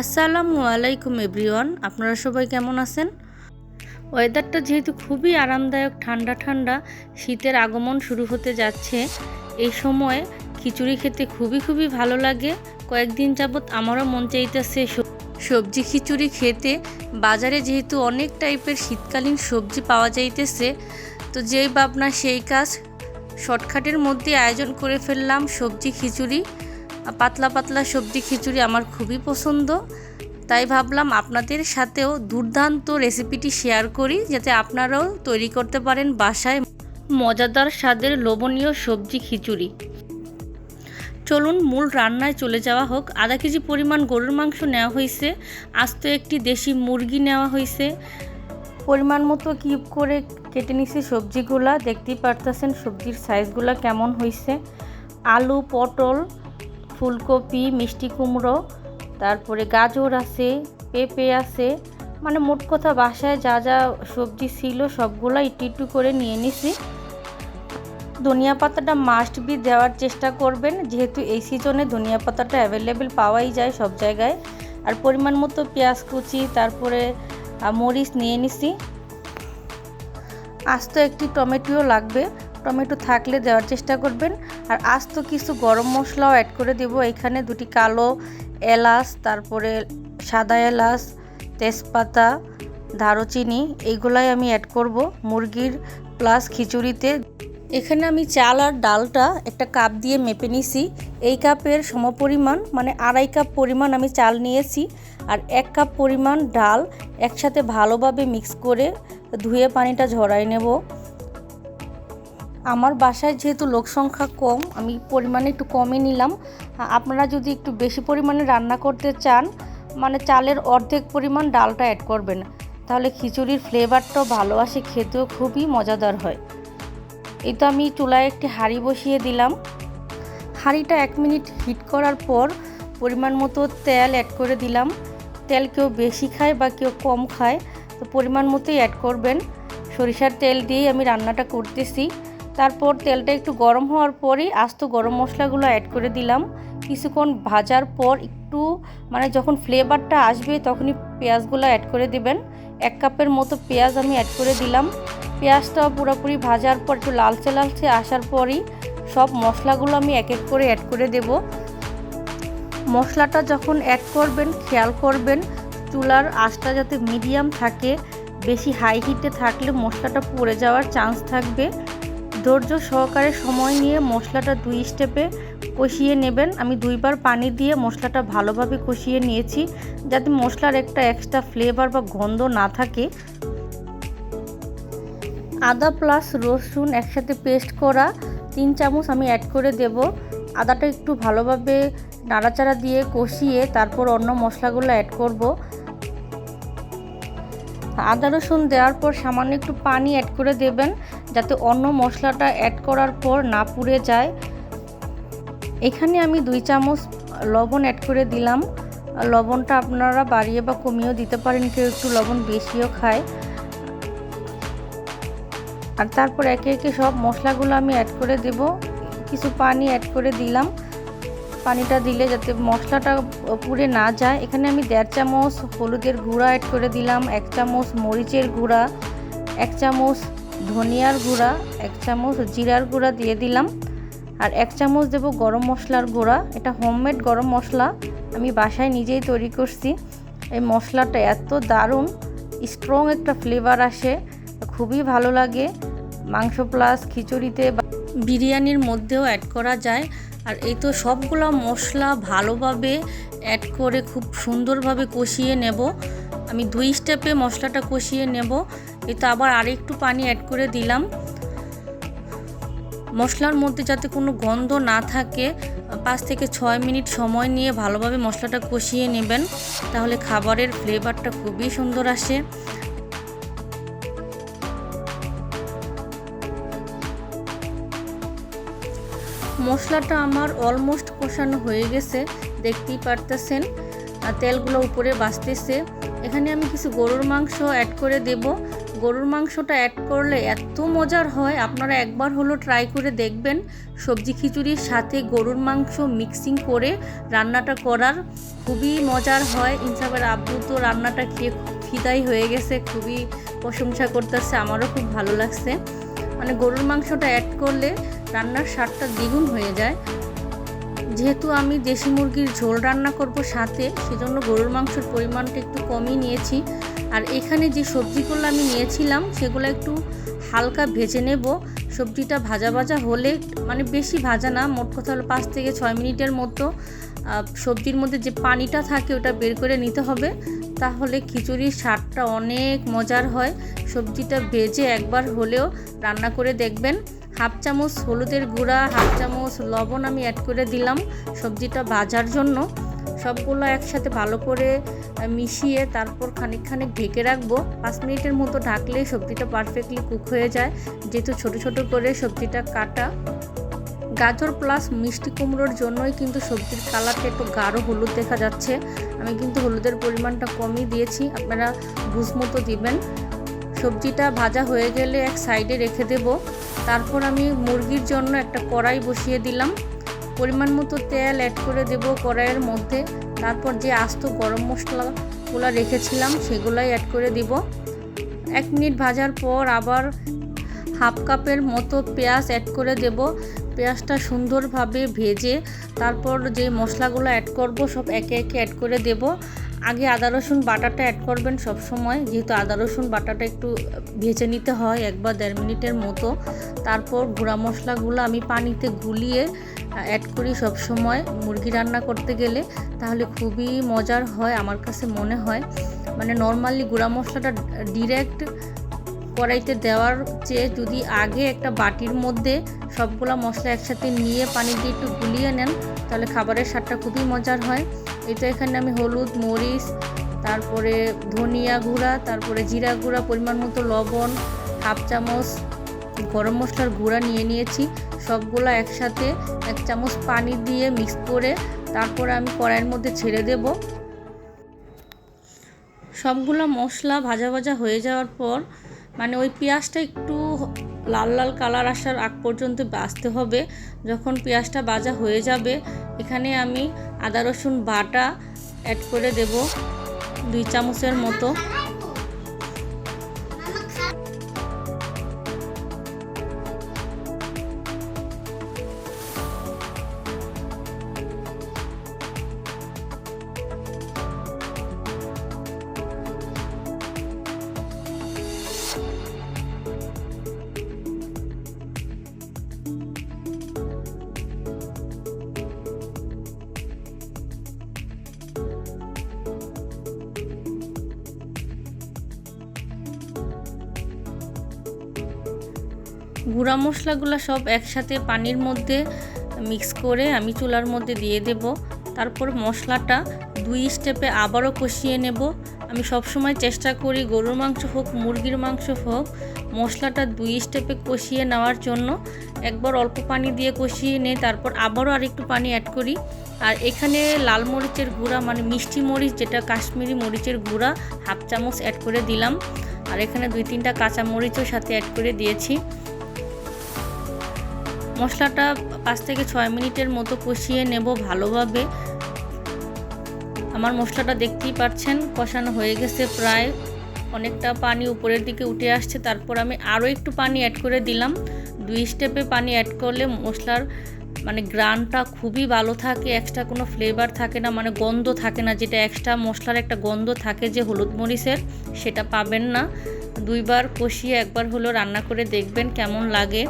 আসসালামু আলাইকুম এভরিওয়ান, আপনারা সবাই কেমন আছেন? ওয়েদারটা যেহেতু খুবই আরামদায়ক, ঠান্ডা ঠান্ডা, শীতের আগমন শুরু হতে যাচ্ছে। এই সময় খিচুড়ি খেতে খুবই খুবই ভালো লাগে। কয়েকদিন যাবৎ আমারও মন চাইতেছে সবজি খিচুড়ি খেতে। বাজারে যেহেতু অনেক টাইপের শীতকালীন সবজি পাওয়া যাইতেছে, তো যেই ভাবনা সেই কাজ। শর্টকাটের মধ্যে আয়োজন করে ফেললাম সবজি খিচুড়ি। পাতলা পাতলা সবজি খিচুড়ি আমার খুবই পছন্দ। তাই ভাবলাম আপনাদের সাথেও দুর্দান্ত রেসিপিটি শেয়ার করি, যাতে আপনারাও তৈরি করতে পারেন বাসায় মজাদার স্বাদের লোভনীয় সবজি খিচুড়ি। চলুন মূল রান্নায় চলে যাওয়া হোক। আধা কেজি পরিমাণ গরুর মাংস নেওয়া হয়েছে, আস্ত একটি দেশি মুরগি নেওয়া হয়েছে। পরিমাণ মতো কিউব করে কেটে নিছি সবজিগুলা। দেখতেই পারতেছেন সবজির সাইজগুলা কেমন হয়েছে। আলু, পটল ফুলকপি, মিষ্টি কুমড়ো, তারপরে গাজর আছে, পেঁপে আছে। মানে মোট কথা বাসায় যা যা সবজি ছিল সবগুলো একটু একটু করে নিয়ে নিছি। ধনিয়া পাতাটা মাস্ট বি দেওয়ার চেষ্টা করবেন, যেহেতু এই সিজনে ধনিয়া পাতাটা অ্যাভেলেবেল পাওয়াই যায় সব জায়গায়। আর পরিমাণ মতো পেঁয়াজ কুচি, তারপরে মরিচ নিয়ে নিছি। আস্ত একটি টমেটোও লাগবে। টমেটো থাকলে দেওয়ার চেষ্টা করবেন। আর আস্ত কিছু গরম মশলাও অ্যাড করে দেব। এখানে দুটি কালো এলাচ, তারপরে সাদা এলাচ, তেজপাতা, দারুচিনি এইগুলাই আমি অ্যাড করব মুরগির প্লাস খিচুড়িতে। এখানে আমি চাল আর ডালটা একটা কাপ দিয়ে মেপে নিছি। এই কাপের সমপরিমাণ মানে আড়াই কাপ পরিমাণ আমি চাল নিয়েছি। আর এক কাপ পরিমাণ ডাল একসাথে ভালোভাবে মিক্স করে ধুয়ে পানিটা ঝরাই নেব। আমার বাসায় যেহেতু লোক সংখ্যা কম, আমি পরিমাণে একটু কমই নিলাম। আপনারা যদি একটু বেশি পরিমাণে রান্না করতে চান মানে চালের অর্ধেক পরিমাণ ডালটা অ্যাড করবেন। তাহলে খিচুড়ির ফ্লেভারটাও ভালো আসে, খেতেও খুবই মজাদার হয়। এই তো আমি চুলায় একটি হাঁড়ি বসিয়ে দিলাম। হাঁড়িটা এক মিনিট হিট করার পর পরিমাণ মতো তেল অ্যাড করে দিলাম। তেল কেউ বেশি খায় বা কেউ কম খায়, তো পরিমাণ মতোই অ্যাড করবেন। সরিষার তেল দিয়েই আমি রান্নাটা করতেছি। তারপর তেলটা একটু গরম হওয়ার পরই আস্ত গরম মশলাগুলো অ্যাড করে দিলাম। কিছুক্ষণ ভাজার পর একটু মানে যখন ফ্লেভারটা আসবে তখনই পেঁয়াজগুলো অ্যাড করে দিবেন। এক কাপের মতো পেঁয়াজ আমি অ্যাড করে দিলাম। পেঁয়াজটাও পুরোপুরি ভাজার পর একটু লালচে লালচে আসার পরই সব মশলাগুলো আমি এক এক করে অ্যাড করে দেব। মশলাটা যখন অ্যাড করবেন, খেয়াল করবেন, চুলার আঁচটা যাতে মিডিয়াম থাকে, বেশি হাই হিটে থাকলে মশলাটা পড়ে যাওয়ার চান্স থাকবে। ধৈর্য সহকারে সময় নিয়ে মশলাটা দুই স্টেপে কষিয়ে নেবেন। আমি দুইবার পানি দিয়ে মশলাটা ভালোভাবে কষিয়ে নিয়েছি, যাতে মশলার একটা এক্সট্রা ফ্লেভার বা গন্ধ না থাকে। আদা প্লাস রসুন একসাথে পেস্ট করা তিন চামচ আমি অ্যাড করে দেব। আদাটা একটু ভালোভাবে নাড়াচাড়া দিয়ে কষিয়ে তারপর অন্য মশলাগুলো অ্যাড করব। আদা রসুন দেওয়ার পর সামান্য একটু পানি অ্যাড করে দেবেন। যাতে অন্য মশলাটা অ্যাড করার পর না পুড়ে যায়। এখানে আমি দুই চামচ লবণ অ্যাড করে দিলাম। লবণটা আপনারা বাড়িয়ে বা কমিয়েও দিতে পারেন, কেউ একটু লবণ বেশিও খায়। আর তারপর একে একে সব মশলাগুলো আমি অ্যাড করে দেব। কিছু পানি অ্যাড করে দিলাম। পানিটা দিলে যাতে মশলাটা পুড়ে না যায়। এখানে আমি দেড় চামচ হলুদের গুঁড়া অ্যাড করে দিলাম, এক চামচ মরিচের গুঁড়া, এক চামচ ধনিয়ার গুঁড়া, এক চামচ জিরার গুঁড়া দিয়ে দিলাম। আর এক চামচ দেব গরম মশলার গুঁড়া। এটা হোমমেড গরম মশলা। আমি বাসায় নিজেই তৈরি করছি। এই মশলাটা এত দারুণ স্ট্রং একটা ফ্লেভার আসে। খুবই ভালো লাগে। মাংস প্লাস খিচুড়িতে বিরিয়ানির মধ্যেও অ্যাড করা যায়। আর এই তো সবগুলো মশলা ভালোভাবে অ্যাড করে খুব সুন্দরভাবে কষিয়ে নেব। আমি দুই স্টেপে মশলাটা কষিয়ে নেব। এই তো আবার আরেকটু পানি অ্যাড করে দিলাম। মশলার মধ্যে যাতে কোনো গন্ধ না থাকে, পাঁচ থেকে ছয় মিনিট সময় নিয়ে ভালোভাবে মশলাটা কষিয়ে নেবেন, তাহলে খাবারের ফ্লেভারটা খুবই সুন্দর আসে। মশলাটা আমার অলমোস্ট কষানো হয়ে গেছে, দেখতেই পারতেছেন। তেলগুলো উপরে বাঁচতেছে। এখানে আমি কিছু গরুর মাংস অ্যাড করে দেব। গরুর মাংসটা অ্যাড করলে এত মজার হয়। আপনারা একবার হলো ট্রাই করে দেখবেন। সবজি খিচুড়ির সাথে গরুর মাংস মিক্সিং করে রান্নাটা করার খুবই মজার হয়। ইনসাফের আব্বু তো রান্নাটা খেয়ে ফিদাই হয়ে গেছে, খুবই প্রশংসা করতেছে, আমারও খুব ভালো লাগছে। মানে গরুর মাংসটা অ্যাড করলে রান্নার স্বাদটা দ্বিগুণ হয়ে যায়। যেহেতু আমি দেশি মুরগির ঝোল রান্না করব সাথে, সেজন্য গরুর মাংসের পরিমাণটা একটু কমই নিয়েছি। আর এখানে যে সবজিগুলো আমি নিয়েছিলাম, সেগুলো একটু হালকা ভেজে নেব। সবজিটা ভাজা ভাজা হলে মানে বেশি ভাজা না, মোট কথা হলো পাঁচ থেকে ছয় মিনিটের মতো। সবজির মধ্যে যে পানিটা থাকে, ওটা বের করে নিতে হবে। তাহলে খিচুড়ির স্বাদটা অনেক মজার হয়। সবজিটা ভেজে একবার হলেও রান্না করে দেখবেন। হাফ চামচ হলুদের গুঁড়া, হাফ চামচ লবণ আমি অ্যাড করে দিলাম সবজিটা ভাজার জন্য। সবগুলো একসাথে ভালো করে মিশিয়ে তারপর খানিক খানিক ঢেকে রাখব। পাঁচ মিনিটের মতো ঢাকলে সবজিটা পারফেক্টলি কুক হয়ে যায়। যেহেতু ছোট ছোট করে সবজিটা কাটা। গাজর প্লাস মিষ্টি কুমড়োর জন্যই কিন্তু সবজির কালারটা একটু গাঢ় হলুদ দেখা যাচ্ছে। আমি কিন্তু হলুদের পরিমাণটা কমই দিয়েছি, আপনারা বুঝ মতো দিবেন। সবজিটা ভাজা হয়ে গেলে এক সাইডে রেখে দেব। তারপর আমি মুরগির জন্য একটা কড়াই বসিয়ে দিলাম। পরিমাণ মতো তেল অ্যাড করে দেব কড়াইয়ের মধ্যে। তারপর যে আস্ত গরম মশলাগুলো রেখেছিলাম, সেগুলাই অ্যাড করে দিব। এক মিনিট ভাজার পর আবার হাফ কাপের মতো পেঁয়াজ অ্যাড করে দেব। পেঁয়াজটা সুন্দরভাবে ভেজে তারপর যে মশলাগুলো অ্যাড করব, সব একে একে অ্যাড করে দেব। আগে আদা, রসুন বাটাটা অ্যাড করবেন সব সময় যেহেতু আদা, রসুন বাটাটা একটু ভেজে নিতে হয় এক বা দেড় মিনিটের মতো। তারপর গুঁড়া মশলাগুলো আমি পানিতে গুলিয়ে অ্যাড করি সব সময় মুরগি রান্না করতে গেলে। তাহলে খুবই মজার হয়, আমার কাছে মনে হয়। মানে নর্মালি গুঁড়া মশলাটা ডিরেক্ট কড়াইতে দেওয়ার চেয়ে যদি আগে একটা বাটির মধ্যে সবগুলা মশলা একসাথে নিয়ে পানি দিয়ে একটু গুলিয়ে নেন, তাহলে খাবারের স্বাদটা খুবই মজার হয়। এই তো এখানে আমি হলুদ, মরিচ, তারপরে ধনিয়া গুঁড়া, তারপরে জিরা গুঁড়া, পরিমাণ মতো লবণ, হাফ চামচ গরম মশলার গুঁড়া নিয়ে নিয়েছি। সবগুলো একসাথে এক চামচ পানি দিয়ে মিক্স করে তারপরে আমি কড়াইয়ের মধ্যে ছেড়ে দেব। সবগুলো মশলা ভাজা ভাজা হয়ে যাওয়ার পর মানে ওই পেঁয়াজটা একটু লাল লাল কালার আসার আগ পর্যন্ত বাজতে হবে। যখন পেঁয়াজটা বাজা হয়ে যাবে, এখানে আমি আদা রসুন বাটা অ্যাড করে দেব দুই চামচের মতো। গুঁড়া মশলাগুলো সব একসাথে পানির মধ্যে মিক্স করে আমি চুলার মধ্যে দিয়ে দেব। তারপর মশলাটা দুই স্টেপে আবারও কষিয়ে নেব। আমি সব সময় চেষ্টা করি গরুর মাংস হোক, মুরগির মাংস হোক, মশলাটা দুই স্টেপে কষিয়ে নেওয়ার জন্য। একবার অল্প পানি দিয়ে কষিয়ে নিই তারপর আবারও আরেকটু পানি অ্যাড করি। আর এখানে লাল মরিচের গুঁড়া মানে মিষ্টি মরিচ, যেটা কাশ্মীরি মরিচের গুঁড়া, হাফ চামচ অ্যাড করে দিলাম। আর এখানে দুই তিনটা কাঁচা মরিচও সাথে অ্যাড করে দিয়েছি। মশলাটা পাঁচ থেকে ছয় মিনিটের মতো কষিয়ে নেব ভালোভাবে। আমার মশলাটা দেখতেই পাচ্ছেন, কষানো হয়ে গেছে প্রায়। অনেকটা পানি উপরের দিকে উঠে আসছে, তারপর আমি আরও একটু পানি অ্যাড করে দিলাম। দুই স্টেপে পানি অ্যাড করলে মশলার মানে গ্রানটা খুবই ভালো থাকে এক্সট্রা কোনো ফ্লেভার থাকে না মানে গন্ধ থাকে না, যেটা এক্সট্রা মশলার একটা গন্ধ থাকে যে হলুদ মরিচের, সেটা পাবেন না। দুইবার কষিয়ে একবার হলো রান্না করে দেখবেন কেমন লাগে।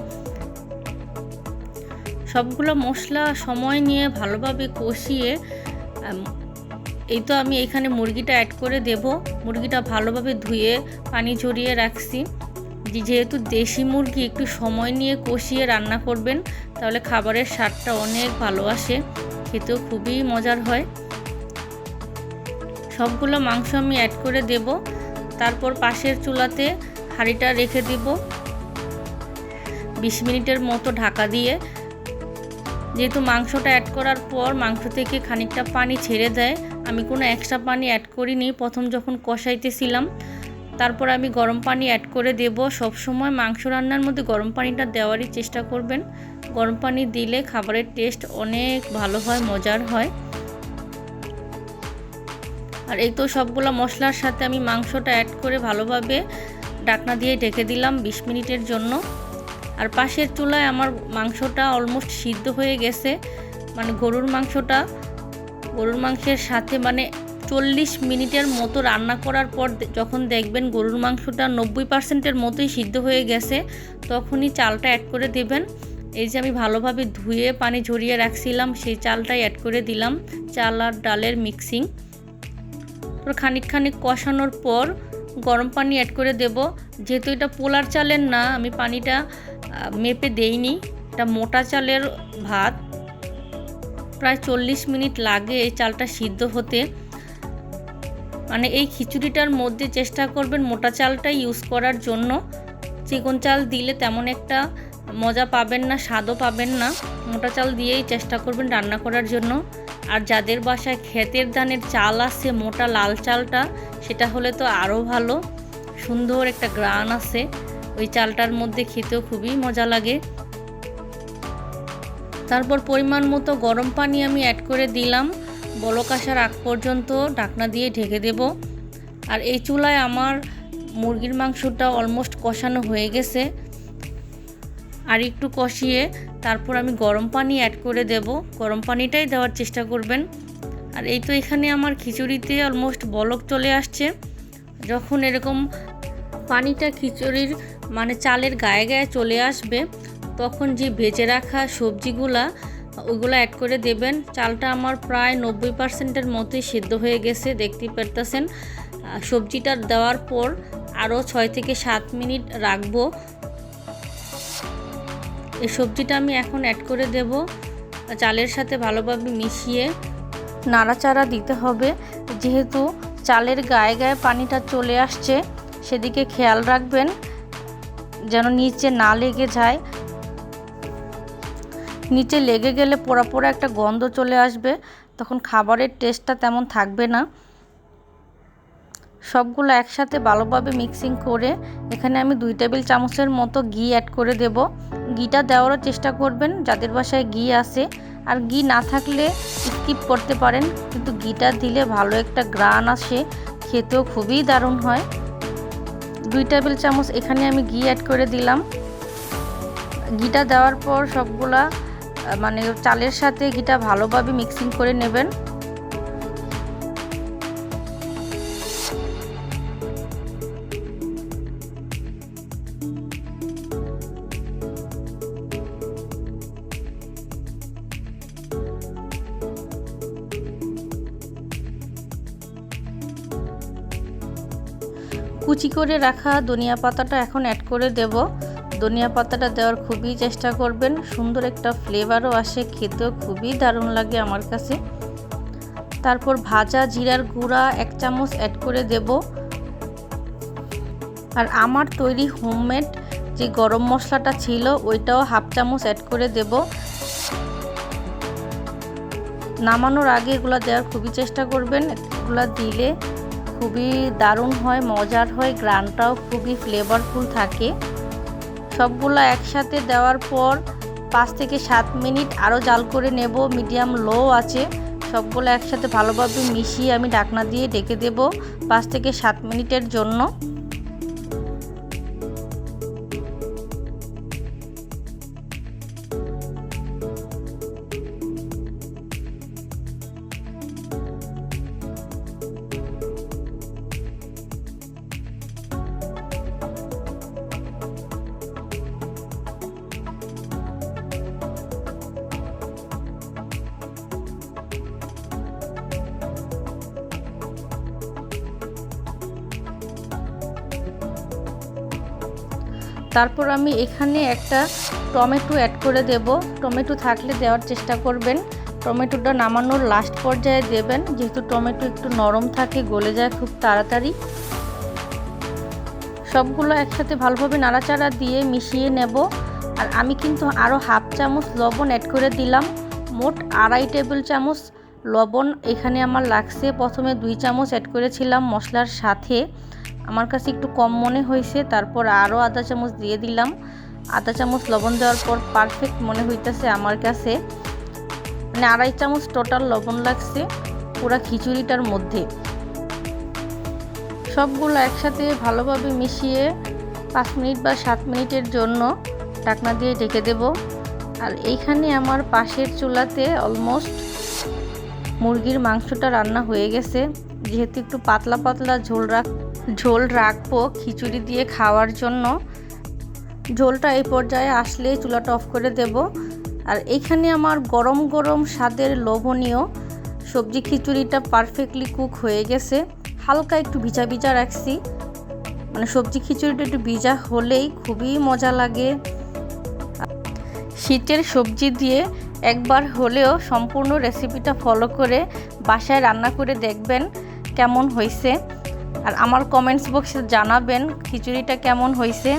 সবগুলো মশলা সময় নিয়ে ভালোভাবে কষিয়ে এই তো আমি এখানে মুরগিটা অ্যাড করে দেব। মুরগিটা ভালোভাবে ধুয়ে পানি ঝরিয়ে রাখছি। যেহেতু দেশি মুরগি, একটু সময় নিয়ে কষিয়ে রান্না করবেন, তাহলে খাবারের স্বাদটা অনেক ভালো আসে। খেতেও খুবই মজার হয়। সবগুলো মাংস আমি অ্যাড করে দেব। তারপর পাশের চুলাতে হাঁড়িটা রেখে দিব। বিশ মিনিটের মতো ঢাকা দিয়ে যেহেতু মাংসটা অ্যাড করার পর মাংস থেকে খানিকটা পানি ছেড়ে দেয়, আমি কোনো এক্সট্রা পানি অ্যাড করিনি। প্রথম যখন কষাইতেছিলাম, তারপর আমি গরম পানি অ্যাড করে দেব। সব সময় মাংস রান্নার মধ্যে গরম পানিটা দেওয়ারই চেষ্টা করবেন। গরম পানি দিলে খাবারের টেস্ট অনেক ভালো হয়, মজার হয়। আর এই তো সবগুলো মশলার সাথে আমি মাংসটা অ্যাড করে ভালোভাবে ডাকনা দিয়ে ঢেকে দিলাম ২০ মিনিটের জন্য। আর পাশের চুলায় আমার মাংসটা অলমোস্ট সিদ্ধ হয়ে গেছে। মানে গরুর মাংসটা, গরুর মাংসের সাথে মানে চল্লিশ মিনিটের মতো রান্না করার পর যখন দেখবেন গরুর মাংসটা নব্বই পার্সেন্টের মতোই সিদ্ধ হয়ে গেছে, তখনই চালটা অ্যাড করে দেবেন। এই যে আমি ভালোভাবে ধুয়ে পানি ঝরিয়ে রাখছিলাম, সেই চালটাই অ্যাড করে দিলাম। চাল আর ডালের মিক্সিং খানিক খানিক কষানোর পর গরম পানি অ্যাড করে দেব। যেহেতু এটা পোলার চালের না, আমি পানিটা মেপে দেইনি। এটা মোটা চালের ভাত। প্রায় চল্লিশ মিনিট লাগে এই চালটা সিদ্ধ হতে। মানে এই খিচুড়িটার মধ্যে চেষ্টা করবেন মোটা চালটা ইউজ করার জন্য। চিকন চাল দিলে তেমন একটা মজা পাবেন না, স্বাদও পাবেন না। মোটা চাল দিয়েই চেষ্টা করবেন রান্না করার জন্য। আর যাদের বাসায় ক্ষেতের ধানের চাল আছে, মোটা লাল চালটা, সেটা হলে তো আরও ভালো। সুন্দর একটা গ্রান আছে। ওই চালটার মধ্যে খেতেও খুবই মজা লাগে। তারপর পরিমাণ মতো গরম পানি আমি অ্যাড করে দিলাম। বলক আসার আগ পর্যন্ত ঢাকনা দিয়ে ঢেকে দেব। আর এই চুলায় আমার মুরগির মাংসটা অলমোস্ট কষানো হয়ে গেছে। আর একটু কষিয়ে তারপর আমি গরম পানি অ্যাড করে দেব। গরম পানিটাই দেওয়ার চেষ্টা করবেন। আর এই তো এখানে আমার খিচুড়িতে অলমোস্ট বলক চলে আসছে। যখন এরকম পানিটা খিচুড়ির মানে চালের গায়ে গায়ে চলে আসবে, তখন যে ভেজে রাখা সবজিগুলা ওইগুলো অ্যাড করে দেবেন। চালটা আমার প্রায় নব্বই পার্সেন্টের মতোই সিদ্ধ হয়ে গেছে, দেখতেই পারতেছেন। সবজিটা দেওয়ার পর আরও ছয় থেকে সাত মিনিট রাখব। এই সবজিটা আমি এখন অ্যাড করে দেব। চালের সাথে ভালোভাবে মিশিয়ে নাড়াচাড়া দিতে হবে। যেহেতু চালের গায়ে গায়ে পানিটা চলে আসছে, সেদিকে খেয়াল রাখবেন যেন নিচে না লেগে যায়। নিচে লেগে গেলে পোড়া পোড়া একটা গন্ধ চলে আসবে, তখন খাবারের টেস্টটা তেমন থাকবে না। সবগুলো একসাথে ভালোভাবে মিক্সিং করে এখানে আমি দুই টেবিল চামচের মতো ঘি অ্যাড করে দেব। ঘিটা দেওয়ারও চেষ্টা করবেন, যাদের বাসায় ঘি আছে। আর ঘি না থাকলে স্কিপ করতে পারেন, কিন্তু ঘিটা দিলে ভালো একটা গ্রান আসে, খেতেও খুবই দারুণ হয়। দুই টেবিল চামচ এখানে আমি ঘি অ্যাড করে দিলাম। ঘিটা দেওয়ার পর সবগুলা মানে চালের সাথে ঘিটা ভালোভাবে মিক্সিং করে নেবেন। কুচি করে রাখা ধনিয়া পাতাটা এখন অ্যাড করে দেব। ধনিয়া পাতাটা দেওয়ার খুবই চেষ্টা করবেন, সুন্দর একটা ফ্লেভারও আসে, খেতেও খুবই দারুণ লাগে আমার কাছে। তারপর ভাজা জিরার গুঁড়া এক চামচ অ্যাড করে দেব। আর আমার তৈরি হোমমেড যে গরম মশলাটা ছিল, ওইটাও হাফ চামচ অ্যাড করে দেব। নামানোর আগে এগুলো দেওয়ার খুবই চেষ্টা করবেন, এগুলো দিলে খুবই দারুণ হয়, মজার হয়, গ্রানটাও খুবই ফ্লেভারফুল থাকে। সবগুলো একসাথে দেওয়ার পর পাঁচ থেকে সাত মিনিট আরও জাল করে নেব মিডিয়াম লো আছে। সবগুলো একসাথে ভালোভাবে মিশিয়ে আমি ঢাকনা দিয়ে ডেকে দেব পাঁচ থেকে সাত মিনিটের জন্য। তারপর আমি এখানে একটা টমেটো অ্যাড করে দেব। টমেটো থাকলে দেওয়ার চেষ্টা করবেন। টমেটোটা নামানোর লাস্ট পর্যায়ে দেবেন। যেহেতু টমেটো একটু নরম থাকে, গলে যায় খুব তাড়াতাড়ি। সবগুলো একসাথে ভালোভাবে নাড়াচাড়া দিয়ে মিশিয়ে নেব। আর আমি কিন্তু আরও হাফ চামচ লবণ অ্যাড করে দিলাম। মোট আড়াই টেবিল চামচ লবণ এখানে আমার লাগছে। প্রথমে দুই চামচ অ্যাড করেছিলাম মশলার সাথে। আমার কাছে একটু কম মনে হয়েছে। তারপর আরও আধা চামচ দিয়ে দিলাম। আধা চামচ লবণ দেওয়ার পর পারফেক্ট মনে হইতেছে আমার কাছে। মানে আড়াই চামচ টোটাল লবণ লাগছে পুরা খিচুড়িটার মধ্যে। সবগুলো একসাথে ভালোভাবে মিশিয়ে পাঁচ মিনিট বা সাত মিনিটের জন্য ঢাকনা দিয়ে ঢেকে দেব। আর এইখানে আমার পাশের চুলাতে অলমোস্ট মুরগির মাংসটা রান্না হয়ে গেছে। যেহেতু একটু পাতলা পাতলা ঝোল রাখ ঝোল রাখব খিচুড়ি দিয়ে খাওয়ার জন্য। ঝোলটা এই পর্যায়ে আসলে চুলাটা অফ করে দেব। আর এইখানে আমার গরম গরম স্বাদের লোভনীয় সবজি খিচুড়িটা পারফেক্টলি কুক হয়ে গেছে। হালকা একটু ভিজা ভিজা রাখছি। মানে সবজি খিচুড়িটা একটু ভিজা হলেই খুবই মজা লাগে। শীতের সবজি দিয়ে একবার হলেও সম্পূর্ণ রেসিপিটা ফলো করে বাসায় রান্না করে দেখবেন কেমন হয়েছে। আর আমার কমেন্টস বক্সে জানাবেন খিচুড়িটা কেমন হয়েছে।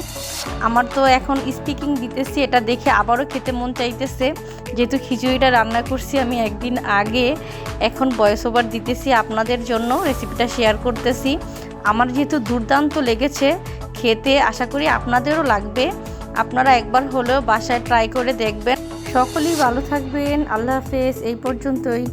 আমার তো এখন স্পিকিং দিতেছি, এটা দেখে আবারও খেতে মন চাইতেছে। যেহেতু খিচুড়িটা রান্না করছি আমি একদিন আগে, এখন ভয়েস ওভার দিতেছি আপনাদের জন্য রেসিপিটা শেয়ার করতেছি। আমার যেহেতু দুর্দান্ত লেগেছে খেতে, আশা করি আপনাদেরও লাগবে। আপনারা একবার হলেও বাসায় ট্রাই করে দেখবেন। সকলেই ভালো থাকবেন, আল্লাহ হাফেজ, এই পর্যন্তই।